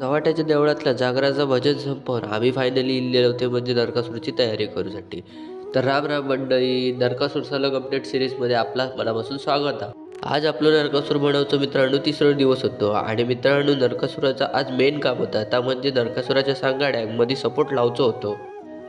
नवाट्याच्या देवळातल्या जागराचा भजन संपवून आम्ही फायनली इल्लेलो होते म्हणजे नरकासूरची तयारी करूसाठी. तर राम राम मंडळी नरकासूर सलग अपडेट सिरीजमध्ये आपला मनापासून स्वागत आहे. आज आपलं नरकासूर बनवतो मित्रांनो तिसरा दिवस होतो आणि मित्रांनो नरकासुराचा आज मेन काम होता. त्या म्हणजे नरकासुराच्या सांगाड्यांमध्ये सपोर्ट लावचो होतो.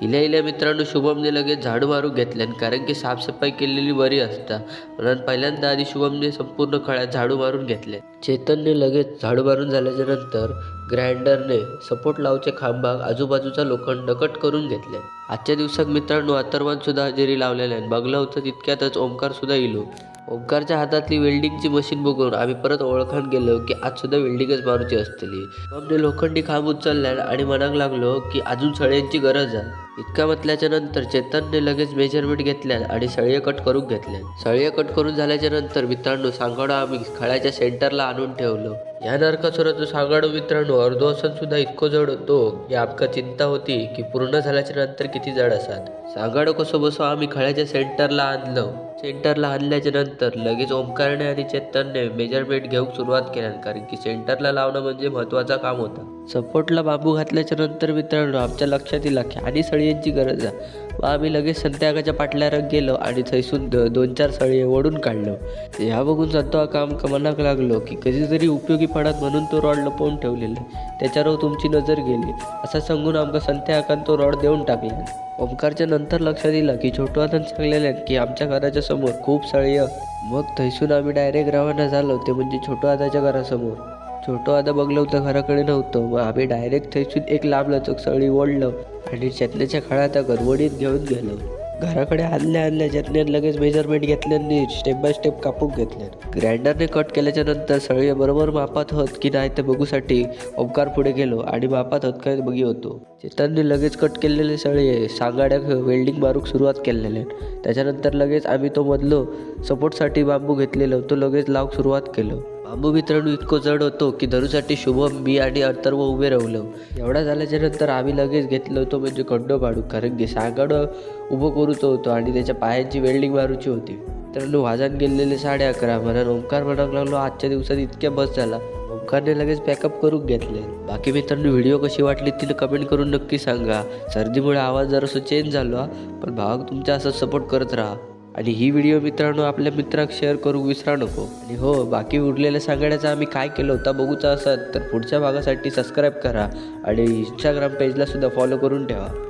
इल्या इल्या मित्रांनो शुभमने लगेच झाडू मारून घेतल्यान कारण की साफसफाई केलेली बरी असता. म्हणून पहिल्यांदा आधी शुभमने संपूर्ण खळ्यात झाडू मारून घेतले. चेतनने लगेच झाडू मारून झाल्याच्यानंतर ग्राइंडरने सपोर्ट लावचे खांबाक आजूबाजूचा लोखंड कट करून घेतले. आजच्या दिवसात मित्रांनो अथर्वान सुद्धा हजेरी लावलेल्या बघलं होतं तितक्यातच ओंकार सुद्धा इलो. ओंकारच्या हातातली वेल्डिंगची मशीन बघून आम्ही परत ओळखान गेलो की आज सुद्धा वेल्डिंगच मारूची असतली. आमने लोखंडी खांब उचलल्यान आणि मनाक लागलो की अजून सळ्यांची गरज आहे. इतका म्हटल्याच्या नंतर चेतनने लगेच मेजरमेंट घेतल्यान आणि सळये कट करून घेतल्यान सळये कट करून झाल्याच्यानंतर मित्रांनो सांगाडो आम्ही खळ्याच्या सेंटरला आणून ठेवलं. या नरकासुराचा सांगाडो मित्रांनो अर्धो असून सुद्धा इतको जड होतो की आमका चिंता होती की पूर्ण झाल्याच्यानंतर किती जड असतात सांगाडो कसो बसो? आम्ही खळ्याच्या सेंटरला आणलो. सेंटरला आणल्याच्या नंतर लगेच ओंकारने आणि चेतनने मेजरमेंट घेऊक सुरुवात केल्या कारण की सेंटरला लावणं म्हणजे महत्वाचं काम होतं. सपोर्टला बांबू घातल्याच्या नंतर मित्रांनो आमच्या लक्षात येईल की आणि सळयांची गरज आहे. व आम्ही लगेच संध्याकाळच्या पाटल्यावर गेलो आणि थैसून दोन चार सळये ओढून काढलो. ह्या बघून संतो काम मनाक लागलो की कधीतरी उपयोगी पडत म्हणून तो रॉड लपवून ठेवलेला. त्याच्यावर तुमची नजर गेली. असं सांगून आमका संत्या तो रॉड देऊन टाकला. ओंकारच्या नंतर लक्षात येईल की छोटू हातान की आमच्या घराच्या समोर खूप सळी. मग थैसून आम्ही डायरेक्ट रवाना झालो. ते म्हणजे छोटू आताच्या घरासमोर. छोटं आता बघलं होतं घराकडे नव्हतं. मग आम्ही डायरेक्ट थैसून एक लांब लचक सळी ओढलं आणि चटण्याच्या खळ्यात गरवडीत घेऊन गेलो. घराकडे आणल्या आणल्या चटण्यात लगेच मेजरमेंट घेतल्याने स्टेप बाय स्टेप कापून घेतल्या ग्राइंडरने कट केल्याच्यानंतर सळी बरोबर मापात होत की नाही ते बघूसाठी ओंकार पुढे गेलो आणि मापात होत काय बघी होतो. चेतनने लगेच कट केलेले सळी सांगाड्याक वेल्डिंग मारूक सुरुवात केलेले. त्याच्यानंतर लगेच आम्ही तो मधलो सपोर्टसाठी बांबू घेतलेलो. तो लगेच लावूक सुरुवात केलो. बांबू मित्रांनो इतको जड होतो की धरूसाठी शुभम मी आणि अर्थर्व उभे राहिलो. एवढा झाल्याच्यानंतर आम्ही लगेच घेतलं होतो म्हणजे खड्डो पाडू कारण की सांगाडं उभं करूचो होतो आणि त्याच्या पायांची वेल्डिंग मारूची होती. तर वाजान गेलेले साडे अकरा म्हणून ओंकार म्हणायला लागलो आजच्या दिवसात इतक्या बस झाला. ओंकारने लगेच पॅकअप करून घेतले. बाकी मित्रांनो व्हिडिओ कशी वाटली तिला कमेंट करून नक्की सांगा. सर्दीमुळे आवाज जरासं चेंज झालो हा. पण भावाक तुमचा असं सपोर्ट करत राहा. आणि ही व्हिडिओ मित्रांनो आपल्या मित्राक शेअर करू विसरा नको. आणि हो बाकी उरलेल्या सांगण्याचा आम्ही काय केलं होता बघूचा असत तर पुढच्या भागासाठी सबस्क्राईब करा आणि इंस्टाग्राम पेजला सुद्धा फॉलो करून ठेवा.